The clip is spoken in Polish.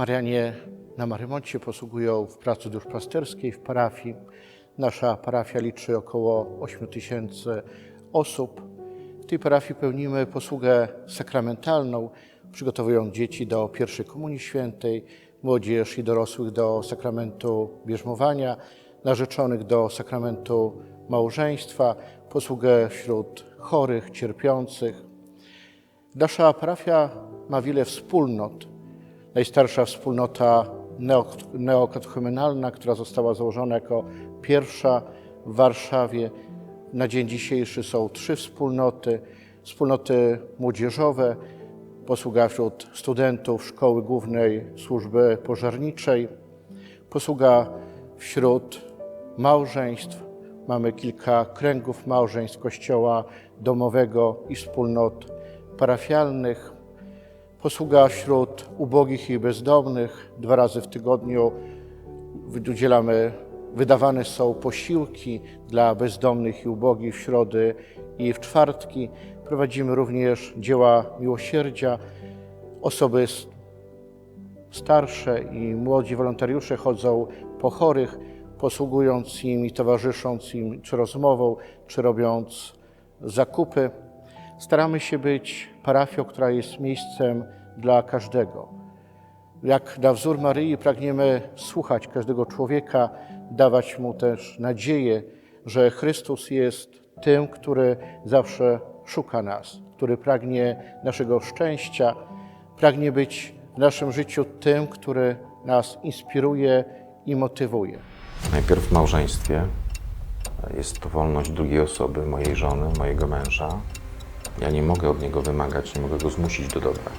Marianie na Marymoncie posługują w pracy duszpasterskiej w parafii. Nasza parafia liczy około 8 tysięcy osób. W tej parafii pełnimy posługę sakramentalną, przygotowując dzieci do pierwszej Komunii Świętej, młodzież i dorosłych do sakramentu bierzmowania, narzeczonych do sakramentu małżeństwa, posługę wśród chorych, cierpiących. Nasza parafia ma wiele wspólnot. Najstarsza wspólnota neo- neokatechumenalna, która została założona jako pierwsza w Warszawie. Na dzień dzisiejszy są trzy wspólnoty. Wspólnoty młodzieżowe, posługa wśród studentów Szkoły Głównej Służby Pożarniczej, posługa wśród małżeństw. Mamy kilka kręgów małżeństw Kościoła domowego i wspólnot parafialnych. Posługa wśród ubogich i bezdomnych. Dwa razy w tygodniu udzielamy, wydawane są posiłki dla bezdomnych i ubogich w środy i w czwartki. Prowadzimy również dzieła miłosierdzia. Osoby starsze i młodzi wolontariusze chodzą po chorych, posługując im i towarzysząc im, czy rozmową, czy robiąc zakupy. Staramy się być parafią, która jest miejscem dla każdego. Jak na wzór Maryi pragniemy słuchać każdego człowieka, dawać mu też nadzieję, że Chrystus jest tym, który zawsze szuka nas, który pragnie naszego szczęścia, pragnie być w naszym życiu tym, który nas inspiruje i motywuje. Najpierw w małżeństwie jest to wolność drugiej osoby, mojej żony, mojego męża. Ja nie mogę od niego wymagać, nie mogę go zmusić do dobra.